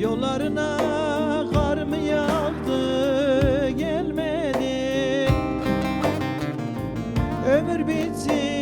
Yollarına kar mı yağdı gelmedi. Ömür bitsin.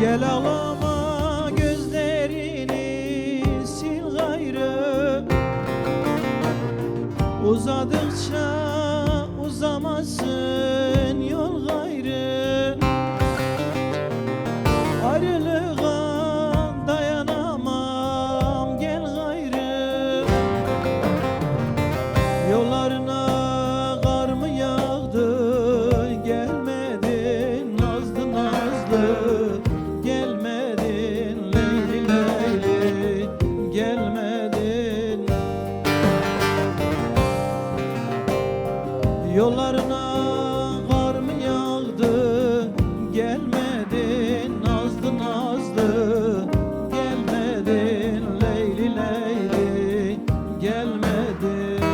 Gel ağlama gözlerini sil gayrı. Uzadıkça uzamasın Yollarına kar mı yağdı? Gelmedin nazlı nazlı. Gelmedin leyli leyli. Gelmedin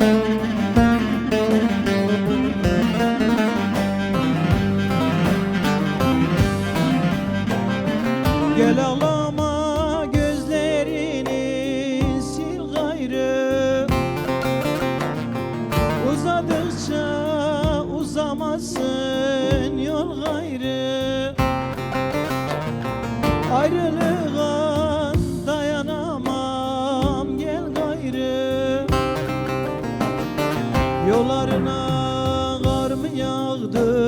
Gel ağlama gözlerini sil gayrı. Uzadıkça uzamasın yol gayrı. Ayrılığa mı